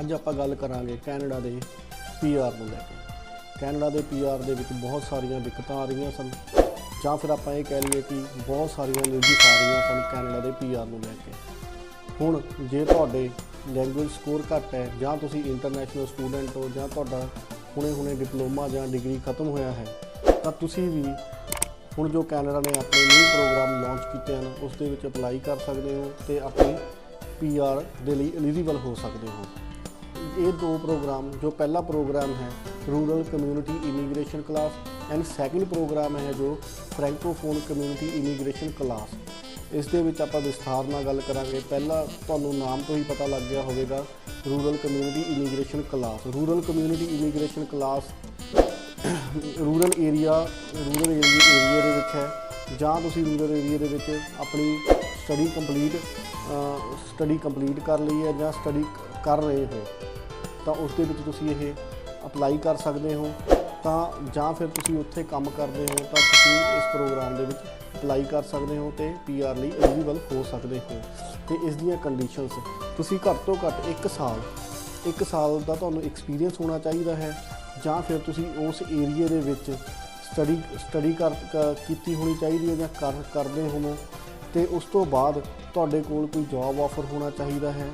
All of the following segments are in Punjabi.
ਅੱਜ ਆਪਾਂ ਗੱਲ ਕਰਾਂਗੇ ਕੈਨੇਡਾ ਦੇ ਪੀਆਰ ਨੂੰ ਲੈ ਕੇ। ਕੈਨੇਡਾ ਦੇ ਪੀਆਰ ਦੇ ਵਿੱਚ ਬਹੁਤ ਸਾਰੀਆਂ ਦਿੱਕਤਾਂ ਆ ਰਹੀਆਂ ਸਨ। ਜਾਂ ਫਿਰ ਆਪਾਂ ਇਹ ਕਹਿ ਲਈਏ ਕਿ ਬਹੁਤ ਸਾਰੀਆਂ ਨਿਊਜ਼ਸ ਆ ਰਹੀਆਂ ਸਨ ਕੈਨੇਡਾ ਦੇ ਪੀਆਰ ਨੂੰ ਲੈ ਕੇ। ਹੁਣ ਜੇ ਤੁਹਾਡੇ ਲੈਂਗੁਏਜ ਸਕੋਰ ਘੱਟ ਹੈ ਜਾਂ ਤੁਸੀਂ ਇੰਟਰਨੈਸ਼ਨਲ ਸਟੂਡੈਂਟ ਹੋ ਜਾਂ ਤੁਹਾਡਾ ਹੁਣੇ-ਹੁਣੇ ਡਿਪਲੋਮਾ ਜਾਂ ਡਿਗਰੀ ਖਤਮ ਹੋਇਆ ਹੈ, ਤਾਂ ਤੁਸੀਂ ਵੀ ਹੁਣ ਜੋ ਕੈਨੇਡਾ ਨੇ ਆਪਣੇ ਨਿਊ ਪ੍ਰੋਗਰਾਮ ਲਾਂਚ ਕੀਤੇ ਹਨ ਉਸ ਦੇ ਵਿੱਚ ਅਪਲਾਈ ਕਰ ਸਕਦੇ ਹੋ ਤੇ ਆਪਣੀ ਪੀਆਰ ਦੇ ਲਈ ਐਲੀਜੀਬਲ ਹੋ ਸਕਦੇ ਹੋ। ਇਹ ਦੋ ਪ੍ਰੋਗਰਾਮ, ਜੋ ਪਹਿਲਾ ਪ੍ਰੋਗਰਾਮ ਹੈ rural community immigration class and second program ਹੈ, ਜੋ ਫ੍ਰੈਂਕੋਫੋਨ ਕਮਿਊਨਿਟੀ ਇਮੀਗ੍ਰੇਸ਼ਨ ਕਲਾਸ ਇਸ ਦੇ ਵਿੱਚ ਆਪਾਂ ਵਿਸਥਾਰ ਨਾਲ ਗੱਲ ਕਰਾਂਗੇ। ਪਹਿਲਾਂ ਤੁਹਾਨੂੰ ਨਾਮ ਤੋਂ ਹੀ ਪਤਾ ਲੱਗ ਗਿਆ ਹੋਵੇਗਾ rural community immigration class rural community immigration class rural area rural area ਦੇ ਵਿੱਚ ਹੈ। ਜਾਂ ਤੁਸੀਂ ਰੂਰਲ ਏਰੀਆ ਦੇ ਵਿੱਚ ਆਪਣੀ ਸਟੱਡੀ ਕੰਪਲੀਟ ਸਟੱਡੀ ਕੰਪਲੀਟ ਕਰ ਲਈ ਹੈ ਜਾਂ ਸਟੱਡੀ ਕਰ ਰਹੇ ਹੋ। ਤਾਂ ਉਸ ਦੇ ਵਿੱਚ ਤੁਸੀਂ ਇਹ ਅਪਲਾਈ ਕਰ ਸਕਦੇ ਹੋ। ਤਾਂ ਜਾਂ ਫਿਰ ਤੁਸੀਂ ਉੱਥੇ ਕੰਮ ਕਰਦੇ ਹੋ ਤਾਂ ਤੁਸੀਂ ਇਸ ਪ੍ਰੋਗਰਾਮ ਦੇ ਵਿੱਚ ਅਪਲਾਈ ਕਰ ਸਕਦੇ ਹੋ ਤੇ ਪੀਆਰ ਲਈ ਐਲੀਜੀਬਲ ਹੋ ਸਕਦੇ ਹੋ। ਤੇ ਇਸ ਦੀਆਂ ਕੰਡੀਸ਼ਨਸ ਤੁਸੀਂ ਘੱਟ ਤੋਂ ਘੱਟ 1 ਸਾਲ 1 ਸਾਲ ਦਾ ਤੁਹਾਨੂੰ ਐਕਸਪੀਰੀਅੰਸ ਹੋਣਾ ਚਾਹੀਦਾ ਹੈ। ਜਾਂ ਫਿਰ ਤੁਸੀਂ ਉਸ ਏਰੀਆ ਦੇ ਵਿੱਚ ਸਟੱਡੀ ਸਟੱਡੀ ਕਰ, ਕ- ਕੀਤੀ ਹੋਣੀ ਚਾਹੀਦੀ ਹੈ ਜਾਂ ਕਰ, ਕਰਦੇ ਹੋ ਤੇ ਉਸ ਤੋਂ ਬਾਅਦ ਤੁਹਾਡੇ ਕੋਲ ਕੋਈ ਜੌਬ ਆਫਰ ਹੋਣਾ ਚਾਹੀਦਾ ਹੈ।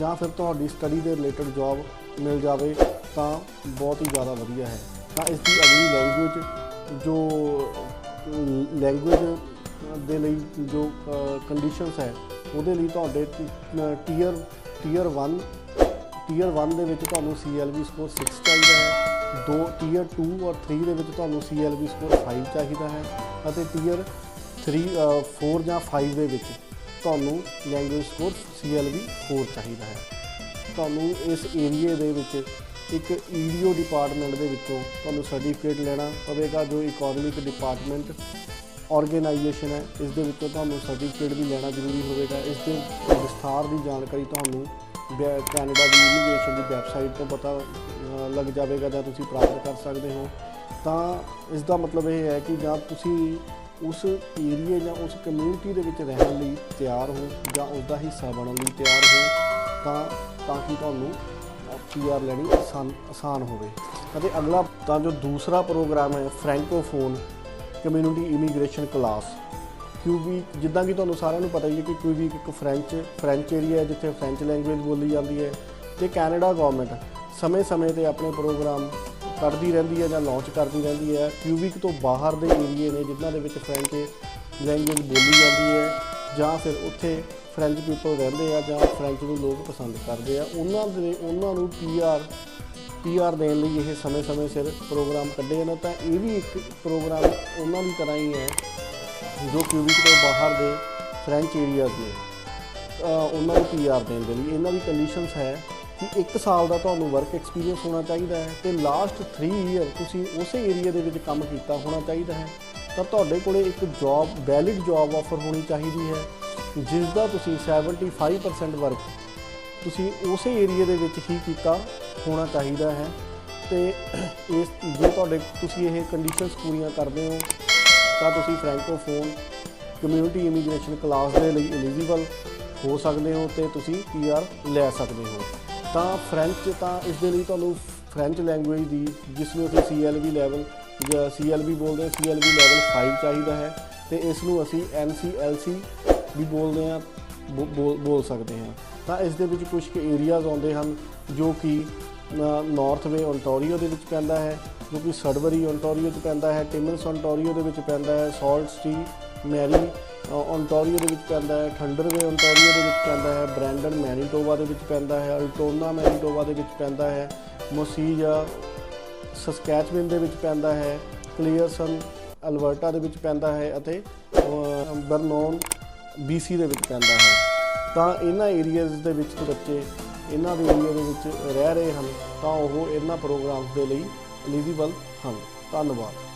ਜਾਂ ਫਿਰ ਤੁਹਾਡੀ ਸਟੱਡੀ ਦੇ ਰਿਲੇਟਡ ਜੌਬ ਮਿਲ ਜਾਵੇ ਤਾਂ ਬਹੁਤ ਹੀ ਜ਼ਿਆਦਾ ਵਧੀਆ ਹੈ। ਤਾਂ ਇਸ ਦੀ ਅਗਲੀ ਲੈਂਗੁਏਜ ਜੋ ਲੈਂਗੁਏਜ ਦੇ ਲਈ ਜੋ ਕੰਡੀਸ਼ਨਸ ਹੈ ਉਹਦੇ ਲਈ ਤੁਹਾਡੇ ਟੀਅਰ ਟੀਅਰ 1 ਟੀਅਰ 1 ਦੇ ਵਿੱਚ ਤੁਹਾਨੂੰ CLB ਸਕੋਰ 6 ਚਾਹੀਦਾ ਹੈ। ਦੋ ਟੀਅਰ 2 ਔਰ 3 ਦੇ ਵਿੱਚ ਤੁਹਾਨੂੰ CLB ਸਕੋਰ 5 ਚਾਹੀਦਾ ਹੈ ਅਤੇ ਟੀਅਰ 3 ਅ, 4 ਜਾਂ 5 ਦੇ ਵਿੱਚ ਤੁਹਾਨੂੰ ਲੈਂਗੁਏਜ ਸਕੋਰ CLB 4 ਚਾਹੀਦਾ ਹੈ। ਤੁਹਾਨੂੰ ਇਸ ਏਰੀਏ ਦੇ ਵਿੱਚ ਇੱਕ ਈਡੀਓ ਡਿਪਾਰਟਮੈਂਟ ਦੇ ਵਿੱਚੋਂ ਤੁਹਾਨੂੰ ਸਰਟੀਫਿਕੇਟ ਲੈਣਾ ਪਵੇਗਾ, ਜੋ ਇਕਨੋਮਿਕ ਡਿਪਾਰਟਮੈਂਟ ਆਰਗੇਨਾਈਜੇਸ਼ਨ ਹੈ। ਇਸ ਦੇ ਵਿੱਚੋਂ ਤੁਹਾਨੂੰ ਸਰਟੀਫਿਕੇਟ ਵੀ ਲੈਣਾ ਜ਼ਰੂਰੀ ਹੋਵੇਗਾ। ਇਸ ਦੇ ਵਿਸਥਾਰ ਦੀ ਜਾਣਕਾਰੀ ਤੁਹਾਨੂੰ ਵੈ- ਕੈਨੇਡਾ ਦੀ ਇਮੀਗ੍ਰੇਸ਼ਨ ਦੀ ਵੈਬਸਾਈਟ ਤੋਂ ਪਤਾ ਲੱਗ ਜਾਵੇਗਾ ਜਾਂ ਤੁਸੀਂ ਪ੍ਰਾਪਤ ਕਰ ਸਕਦੇ ਹੋ। ਤਾਂ ਇਸ ਦਾ ਮਤਲਬ ਇਹ ਹੈ ਕਿ ਜਾਂ ਤੁਸੀਂ ਉਸ ਏਰੀਏ ਜਾਂ ਉਸ ਕਮਿਊਨਿਟੀ ਦੇ ਵਿੱਚ ਰਹਿਣ ਲਈ ਤਿਆਰ ਹੋ ਜਾਂ ਉਸ ਦਾ ਹਿੱਸਾ ਬਣਨ ਲਈ ਤਿਆਰ ਹੋ ਤਾਂ ਤਾਂ ਕਿ ਤੁਹਾਨੂੰ ਪੀਆਰ ਲੈਣੀ ਆਸਾਨ ਆਸਾਨ ਹੋਵੇ। ਅਤੇ ਅਗਲਾ ਤਾਂ ਜੋ ਦੂਸਰਾ ਪ੍ਰੋਗਰਾਮ ਹੈ Francophone community immigration class Quebec ਜਿੱਦਾਂ ਕਿ ਤੁਹਾਨੂੰ ਸਾਰਿਆਂ ਨੂੰ ਪਤਾ ਹੀ ਹੈ ਕਿ ਕਿਊਬਿਕ ਇੱਕ ਫ੍ਰੈਂਚ ਫ੍ਰੈਂਚ ਏਰੀਆ ਹੈ, ਜਿੱਥੇ ਫ੍ਰੈਂਚ ਲੈਂਗੁਏਜ ਬੋਲੀ ਜਾਂਦੀ ਹੈ ਤੇ ਕੈਨੇਡਾ ਗਵਰਨਮੈਂਟ ਸਮੇਂ-ਸਮੇਂ ਤੇ ਆਪਣੇ ਪ੍ਰੋਗਰਾਮ ਕੱਢਦੀ ਰਹਿੰਦੀ ਹੈ ਜਾਂ ਲਾਂਚ ਕਰਦੀ ਰਹਿੰਦੀ ਹੈ। ਕਿਊਬਿਕ ਤੋਂ ਬਾਹਰ ਦੇ ਏਰੀਏ ਨੇ ਜਿਨ੍ਹਾਂ ਦੇ ਵਿੱਚ ਫ੍ਰੈਂਚ ਲੈਂਗੁਏਜ ਬੋਲੀ ਜਾਂਦੀ ਹੈ। ਜਾਂ ਫਿਰ ਉੱਥੇ ਫ੍ਰੈਂਚ ਪੀਪਲ ਰਹਿੰਦੇ ਆ ਜਾਂ ਫ੍ਰੈਂਚ ਨੂੰ ਲੋਕ ਪਸੰਦ ਕਰਦੇ ਆ, ਉਹਨਾਂ ਦੇ, ਉਹਨਾਂ ਨੂੰ ਪੀਆਰ ਪੀਆਰ ਦੇਣ ਲਈ ਇਹ ਸਮੇਂ-ਸਮੇਂ ਸਿਰ ਪ੍ਰੋਗਰਾਮ ਕੱਢੇ ਜਾਂਦੇ ਤਾਂ ਇਹ ਵੀ ਇੱਕ ਪ੍ਰੋਗਰਾਮ ਉਹਨਾਂ ਦੀ ਤਰ੍ਹਾਂ ਹੀ ਹੈ ਜੋ ਕਿਊਬਿਕ ਤੋਂ ਬਾਹਰ ਦੇ ਫ੍ਰੈਂਚ ਏਰੀਆਜ਼ ਨੇ ਉਹਨਾਂ ਨੂੰ ਪੀਆਰ ਦੇਣ ਦੇ ਲਈ। ਇਹਨਾਂ ਦੀ ਕੰਡੀਸ਼ਨਸ ਹੈ ਕਿ 1 ਸਾਲ ਦਾ ਤੁਹਾਨੂੰ ਵਰਕ ਐਕਸਪੀਰੀਅੰਸ ਹੋਣਾ ਚਾਹੀਦਾ ਹੈ ਤੇ ਲਾਸਟ 3 ਇਅਰ ਤੁਸੀਂ ਉਸੇ ਏਰੀਆ ਦੇ ਵਿੱਚ ਕੰਮ ਕੀਤਾ ਹੋਣਾ ਚਾਹੀਦਾ ਹੈ। ਤਾਂ ਤੁਹਾਡੇ ਕੋਲੇ ਇੱਕ ਜੌਬ ਵੈਲਿਡ ਜੌਬ ਆਫਰ ਹੋਣੀ ਚਾਹੀਦੀ ਹੈ ਜਿਸ ਦਾ ਤੁਸੀਂ 75% ਵਰਕ ਤੁਸੀਂ ਉਸੇ ਏਰੀਆ ਦੇ ਵਿੱਚ ਹੀ ਕੀਤਾ ਹੋਣਾ ਚਾਹੀਦਾ ਹੈ। ਤੇ ਇਸ, ਜੇ ਤੁਹਾਡੇ, ਤੁਸੀਂ ਇਹ ਕੰਡੀਸ਼ਨਸ ਪੂਰੀਆਂ ਕਰਦੇ ਹੋ, ਤਾਂ ਤੁਸੀਂ ਫ੍ਰੈਂਕੋਫੋਨ ਕਮਿਊਨਿਟੀ ਇਮੀਗ੍ਰੇਸ਼ਨ ਕਲਾਸ ਦੇ ਲਈ ਐਲੀਜੀਬਲ ਹੋ ਸਕਦੇ ਹੋ ਤੇ ਤੁਸੀਂ ਪੀਆਰ ਲੈ ਸਕਦੇ ਹੋ। ਤਾਂ ਫ੍ਰੈਂਚ ਤਾਂ ਇਸ ਦੇ ਲਈ ਤੁਹਾਨੂੰ ਫ੍ਰੈਂਚ ਲੈਂਗੁਏਜ ਦੀ, ਜਿਸ ਨੂੰ ਅਸੀਂ CLB ਲੈਵਲ CLB ਬੋਲਦੇ ਹਾਂ CLB ਲੈਵਲ 5 ਚਾਹੀਦਾ ਹੈ ਤੇ ਇਸ ਨੂੰ ਅਸੀਂ NCLC ਵੀ ਬੋਲਦੇ ਹਾਂ ਬੋ- ਬੋਲ ਬੋਲ ਸਕਦੇ ਹਾਂ। ਤਾਂ ਇਸ ਦੇ ਵਿੱਚ ਕੁਝ ਕੁ ਏਰੀਆਜ਼ ਆਉਂਦੇ ਹਨ, ਜੋ ਕਿ ਨਾਰਥ ਵੇ ਓਨਟਾਰੀਓ ਦੇ ਵਿੱਚ ਪੈਂਦਾ ਹੈ, ਜੋ ਕਿ ਸਡਬਰੀ ਓਨਟਾਰੀਓ 'ਚ ਪੈਂਦਾ ਹੈ ਟਿਮਨਸ ਓਨਟਾਰੀਓ ਦੇ ਵਿੱਚ ਪੈਂਦਾ ਹੈ ਸਾਲਟ ਸਟੀ ਮੈਰੀ ਓਨਟਾਰੀਓ ਦੇ ਵਿੱਚ ਪੈਂਦਾ ਹੈ ਥੰਡਰ ਵੇ ਓਨਟਾਰੀਓ ਦੇ ਵਿੱਚ ਪੈਂਦਾ ਹੈ ਬ੍ਰੈਂਡਨ ਮੈਨੀਟੋਬਾ ਦੇ ਵਿੱਚ ਪੈਂਦਾ ਹੈ ਅਲਟੋਨਾ ਮੈਨੀਟੋਬਾ ਦੇ ਵਿੱਚ ਪੈਂਦਾ ਹੈ ਮੋਸੀਜਾ ਸਸਕੈਚਵਿਨ ਦੇ ਵਿੱਚ ਪੈਂਦਾ ਹੈ ਕਲੀਅਰਸਨ ਅਲਬਰਟਾ ਦੇ ਵਿੱਚ ਪੈਂਦਾ ਹੈ ਅਤੇ ਅਹ, ਬਰਨੌਨ BC ਦੇ ਵਿੱਚ ਪੈਂਦਾ ਹੈ। ਤਾਂ ਇਹਨਾਂ ਏਰੀਆਜ਼ ਦੇ ਵਿੱਚ ਬੱਚੇ ਇਹਨਾਂ ਦੇ ਏਰੀਆ ਦੇ ਵਿੱਚ ਰਹਿ ਰਹੇ ਹਨ ਤਾਂ ਉਹ ਇਹਨਾਂ ਪ੍ਰੋਗਰਾਮਸ ਦੇ ਲਈ ਐਲੀਜੀਬਲ ਹਨ। ਧੰਨਵਾਦ।